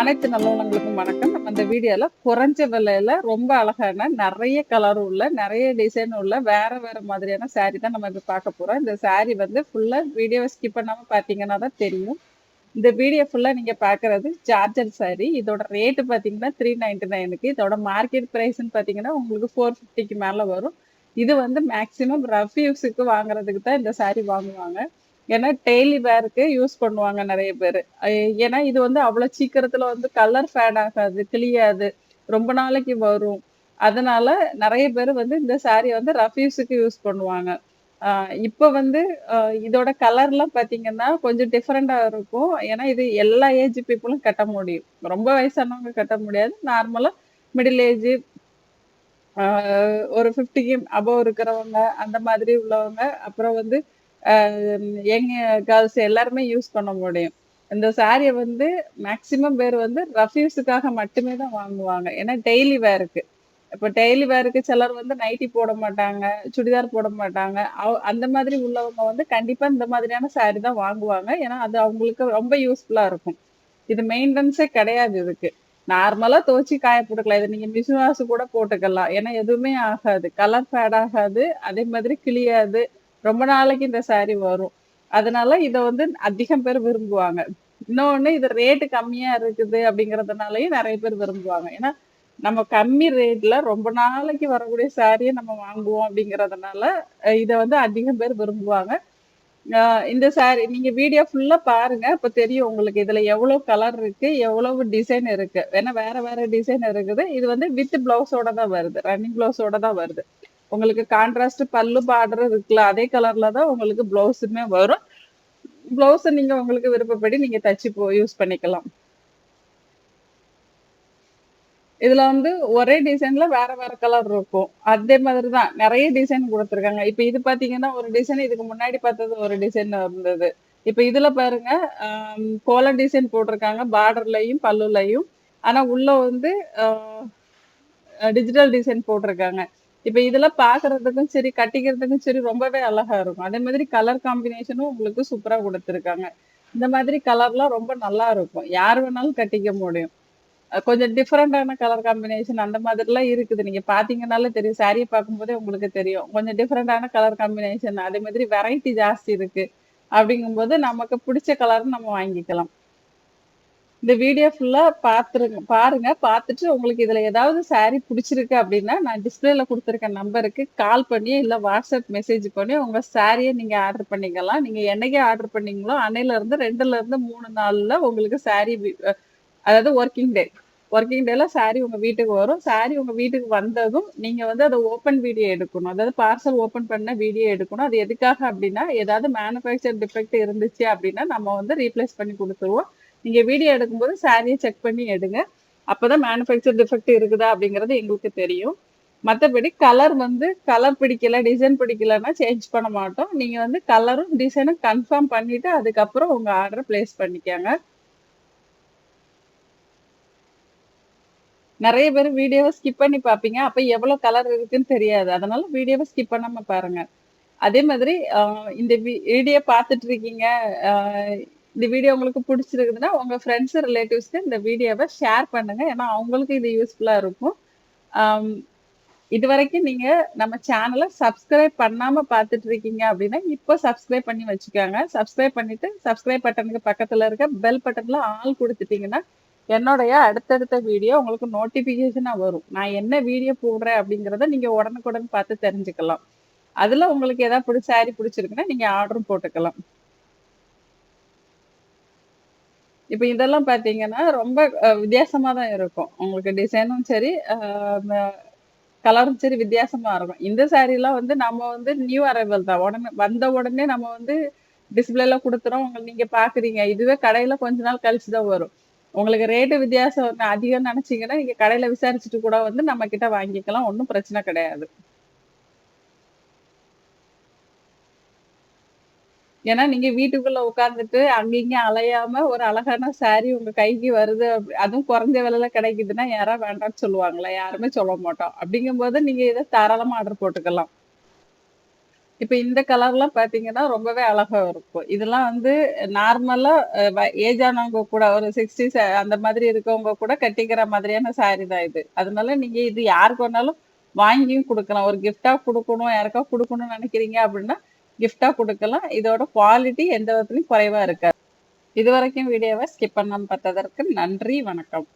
அனைத்து நல்லவங்களுக்கும் வணக்கம். நம்ம இந்த வீடியோல குறைஞ்ச விலையில ரொம்ப அழகான நிறைய கலர் உள்ள நிறைய டிசைன் உள்ள வேற வேற மாதிரியான சாரீ தான் நம்ம இப்ப பார்க்க போறோம். இந்த saree வந்து ஃபுல்லா வீடியோவை ஸ்கிப் பண்ணாம பாத்தீங்கன்னா தான் தெரியும். இந்த வீடியோ ஃபுல்லா நீங்க பாக்குறது ஜார்ஜர் சாரி இதோட ரேட் பாத்தீங்கன்னா த்ரீ நைன்டி நைனுக்கு இதோட மார்க்கெட் பிரைஸ்ன்னு பாத்தீங்கன்னா உங்களுக்கு ஃபோர் ஃபிஃப்டிக்கு மேல வரும். இது வந்து மேக்சிமம் ரஃப் யூஸுக்கு வாங்குறதுக்கு தான் இந்த saree வாங்குவாங்க. ஏன்னா டெய்லி வேருக்கு யூஸ் பண்ணுவாங்க நிறைய பேர். ஏன்னா இது வந்து அவ்வளவு சீக்கிரத்துல வந்து கலர் ஃபேட் ஆகாது கிளியாது ரொம்ப நாளைக்கு வரும். அதனால நிறைய பேர் வந்து இந்த சாரியை வந்து ரஃப்யூஸுக்கு யூஸ் பண்ணுவாங்க. ஆஹ் வந்து இதோட கலர்லாம் பாத்தீங்கன்னா கொஞ்சம் டிஃப்ரெண்டா இருக்கும். ஏன்னா இது எல்லா ஏஜ் பீப்புளும் கட்ட முடியும். ரொம்ப வயசானவங்க கட்ட முடியாது. நார்மலா மிடில் ஏஜ் ஒரு ஃபிஃப்டிக்கு அபவ் இருக்கிறவங்க அந்த மாதிரி உள்ளவங்க அப்புறம் வந்து யங் கேர்ள்ஸ் எல்லாருமே யூஸ் பண்ண முடியும். இந்த சாரியை வந்து மேக்சிமம் பேர் வந்து ரஃப் யூஸுக்காக மட்டுமே தான் வாங்குவாங்க. ஏன்னா டெய்லி வேருக்கு இப்போ டெய்லி வேருக்கு சிலர் வந்து நைட்டி போட மாட்டாங்க சுடிதார் போட மாட்டாங்க. அந்த மாதிரி உள்ளவங்க வந்து கண்டிப்பாக இந்த மாதிரியான சாரி தான் வாங்குவாங்க. ஏன்னா அது அவங்களுக்கு ரொம்ப யூஸ்ஃபுல்லாக இருக்கும். இது மெயின்டெனன்ஸே கிடையாது இதுக்கு. நார்மலாக துவச்சி காய போட்டுக்கலாம். இது நீங்கள் மிஷின் வாஷ் கூட போட்டுக்கலாம். ஏன்னா எதுவுமே ஆகாது. கலர் ஃபேட் ஆகாது. அதே மாதிரி கிளியாது. ரொம்ப நாளைக்கு இந்த saree வரும். அதனால இதை வந்து அதிகம் பேர் விரும்புவாங்க. இன்னொன்னு இது ரேட்டு கம்மியா இருக்குது அப்படிங்கறதுனாலயும் நிறைய பேர் விரும்புவாங்க. ஏன்னா நம்ம கம்மி ரேட்ல ரொம்ப நாளைக்கு வரக்கூடிய சாரியை நம்ம வாங்குவோம் அப்படிங்கறதுனால இதை வந்து அதிகம் பேர் விரும்புவாங்க. இந்த சாரி நீங்க வீடியோ ஃபுல்லா பாருங்க. அப்ப தெரியும் உங்களுக்கு இதுல எவ்வளவு கலர் இருக்கு எவ்வளவு டிசைன் இருக்கு. வேணா வேற வேற டிசைன் இருக்குது. இது வந்து வித் பிளவுஸோட தான் வருது ரன்னிங் பிளவுஸோட தான் வருது. உங்களுக்கு கான்ட்ராஸ்ட் பல்லு பார்டர் இருக்குல்ல அதே கலர்ல தான் உங்களுக்கு பிளவுஸுமே வரும். பிளவுஸ் நீங்க உங்களுக்கு விருப்பப்படி நீங்க தச்சு போ யூஸ் பண்ணிக்கலாம். இதுல வந்து ஒரே டிசைன்ல வேற வேற கலர் இருக்கும். அதே மாதிரி தான் நிறைய டிசைன் கொடுத்துருக்காங்க. இப்ப இது பாத்தீங்கன்னா ஒரு டிசைன் இதுக்கு முன்னாடி பார்த்தது ஒரு டிசைன் இருந்தது. இப்ப இதுல பாருங்க ஆம், கோலம் டிசைன் போட்டிருக்காங்க பார்டர்லயும் பல்லுலயும் ஆனா உள்ள வந்து டிஜிட்டல் டிசைன் போட்டிருக்காங்க. இப்ப இதுல பாக்குறதுக்கும் சரி கட்டிக்கிறதுக்கும் சரி ரொம்பவே அழகா இருக்கும். அதே மாதிரி கலர் காம்பினேஷனும் உங்களுக்கு சூப்பரா கொடுத்துருக்காங்க. இந்த மாதிரி கலர்லாம் ரொம்ப நல்லா இருக்கும். யார் வேணாலும் கட்டிக்க முடியும். கொஞ்சம் டிஃப்ரெண்டான கலர் காம்பினேஷன் அந்த மாதிரிலாம் இருக்குது. நீங்க பாத்தீங்கன்னாலே தெரியும். சாரியை பார்க்கும்போதே உங்களுக்கு தெரியும். கொஞ்சம் டிஃப்ரெண்டான கலர் காம்பினேஷன் அதே மாதிரி வெரைட்டி ஜாஸ்தி இருக்கு. அப்படிங்கும்போது நமக்கு பிடிச்ச கலர் நம்ம வாங்கிக்கலாம். இந்த வீடியோ ஃபுல்லா பாத்துருங்க பாருங்க. பார்த்துட்டு உங்களுக்கு இதுல ஏதாவது saree பிடிச்சிருக்கு அப்படின்னா நான் டிஸ்பிளேல கொடுத்துருக்க நம்பருக்கு கால் பண்ணி இல்ல வாட்ஸ்அப் மெசேஜ் பண்ணி உங்க சாரியை நீங்க ஆர்டர் பண்ணிக்கலாம். நீங்க என்னைக்கு ஆர்டர் பண்ணீங்களோ அன்னையில இருந்து ரெண்டுல இருந்து மூணு நாள்ல உங்களுக்கு saree அதாவது ஒர்க்கிங் டே ஒர்க்கிங் டேல சாரி உங்க வீட்டுக்கு வரும். சாரி உங்க வீட்டுக்கு வந்ததும் நீங்க வந்து அதை ஓப்பன் வீடியோ எடுக்கணும். அதாவது பார்சல் ஓப்பன் பண்ண வீடியோ எடுக்கணும். அது எதுக்காக அப்படின்னா ஏதாவது மேனுஃபேக்சர் டிஃபெக்ட் இருந்துச்சு அப்படின்னா நம்ம வந்து ரீப்ளேஸ் பண்ணி கொடுத்துருவோம். நீங்க வீடியோ எடுக்கும்போது சாரியை செக் பண்ணி எடுங்க. அப்பதான் மேனுஃபேக்சர் டிஃபெக்ட் இருக்குதா அப்படிங்கிறது எங்களுக்கு தெரியும். மற்றபடி கலர் வந்து கலர் பிடிக்கல டிசைன் பிடிக்கலன்னா சேஞ்ச் பண்ண மாட்டோம். நீங்க வந்து கலரும் டிசைனும் கன்ஃபார்ம் பண்ணிட்டு அதுக்கப்புறம் உங்க ஆர்டரை பிளேஸ் பண்ணிக்கோங்க. நிறைய பேர் வீடியோவை ஸ்கிப் பண்ணி பார்ப்பீங்க. அப்ப எவ்வளவு கலர் இருக்குன்னு தெரியாது. அதனால வீடியோவை ஸ்கிப் பண்ணாம பாருங்க. அதே மாதிரி இந்த வீடியோ பார்த்துட்டு இருக்கீங்க இந்த வீடியோ உங்களுக்கு பிடிச்சிருக்குதுன்னா உங்க ஃப்ரெண்ட்ஸ் ரிலேட்டிவ்ஸ்க்கு இந்த வீடியோவை ஷேர் பண்ணுங்க. ஏன்னா அவங்களுக்கு இது யூஸ்ஃபுல்லா இருக்கும். இது வரைக்கும் நீங்க நம்ம சேனலை சப்ஸ்கிரைப் பண்ணாம பார்த்துட்டு இருக்கீங்க அப்படின்னா இப்போ சப்ஸ்கிரைப் பண்ணி வச்சுக்கோங்க. சப்ஸ்கிரைப் பண்ணிட்டு சப்ஸ்கிரைப் பட்டனுக்கு பக்கத்துல இருக்க பெல் பட்டன்ல ஆள் கொடுத்துட்டீங்கன்னா என்னுடைய அடுத்தடுத்த வீடியோ உங்களுக்கு நோட்டிஃபிகேஷனாக வரும். நான் என்ன வீடியோ போடுறேன் அப்படிங்கிறத நீங்கள் உடனுக்குடன் பார்த்து தெரிஞ்சுக்கலாம். அதில் உங்களுக்கு எதாவது பிடிச்ச saree பிடிச்சிருக்குன்னா நீங்கள் ஆர்டரும் போட்டுக்கலாம். இப்ப இதெல்லாம் பாத்தீங்கன்னா ரொம்ப வித்தியாசமா தான் இருக்கும். உங்களுக்கு டிசைனும் சரி கலரும் சரி வித்தியாசமா இருக்கும். இந்த saree வந்து நம்ம வந்து நியூ அரைவல் தான். உடனே வந்த உடனே நம்ம வந்து டிஸ்பிளேல கொடுத்துறோம். உங்களுக்கு நீங்க பாக்குறீங்க. இதுவே கடையில கொஞ்ச நாள் கழிச்சு தான் வரும். உங்களுக்கு ரேட்டு வித்தியாசம் அதிகம் நினைச்சீங்கன்னா நீங்க கடையில விசாரிச்சுட்டு கூட வந்து நம்ம கிட்ட வாங்கிக்கலாம். ஒன்றும் பிரச்சனை கிடையாது. ஏன்னா நீங்க வீட்டுக்குள்ள உட்கார்ந்துட்டு அங்கங்க அலையாம ஒரு அழகான சாரி உங்க கைக்கு வருது அப்படி- அதுவும் குறைஞ்ச விலையில கிடைக்குதுன்னா யாரா வேண்டாம்னு சொல்லுவாங்களா யாருமே சொல்ல மாட்டோம். அப்படிங்கும்போது நீங்க இதை தாராளமா ஆர்டர் போட்டுக்கலாம். இப்ப இந்த கலர்லாம் பாத்தீங்கன்னா ரொம்பவே அழகா இருக்கும். இதெல்லாம் வந்து நார்மலா ஏஜ் ஆனவங்க கூட ஒரு சிக்ஸ்டி அந்த மாதிரி இருக்கவங்க கூட கட்டிக்கிற மாதிரியான சாரி தான் இது. அதனால நீங்க இது யாருக்கு வேணாலும் வாங்கியும் கொடுக்கலாம். ஒரு கிஃப்டா கொடுக்கணும் யாருக்கா கொடுக்கணும்னு நினைக்கிறீங்க அப்படின்னா கிஃப்டாக கொடுக்கலாம். இதோட குவாலிட்டி எந்த விதத்துலயும் குறைவா இருக்காது. இது வரைக்கும் வீடியோவை ஸ்கிப் பண்ணாமல் பார்த்ததற்கு நன்றி வணக்கம்.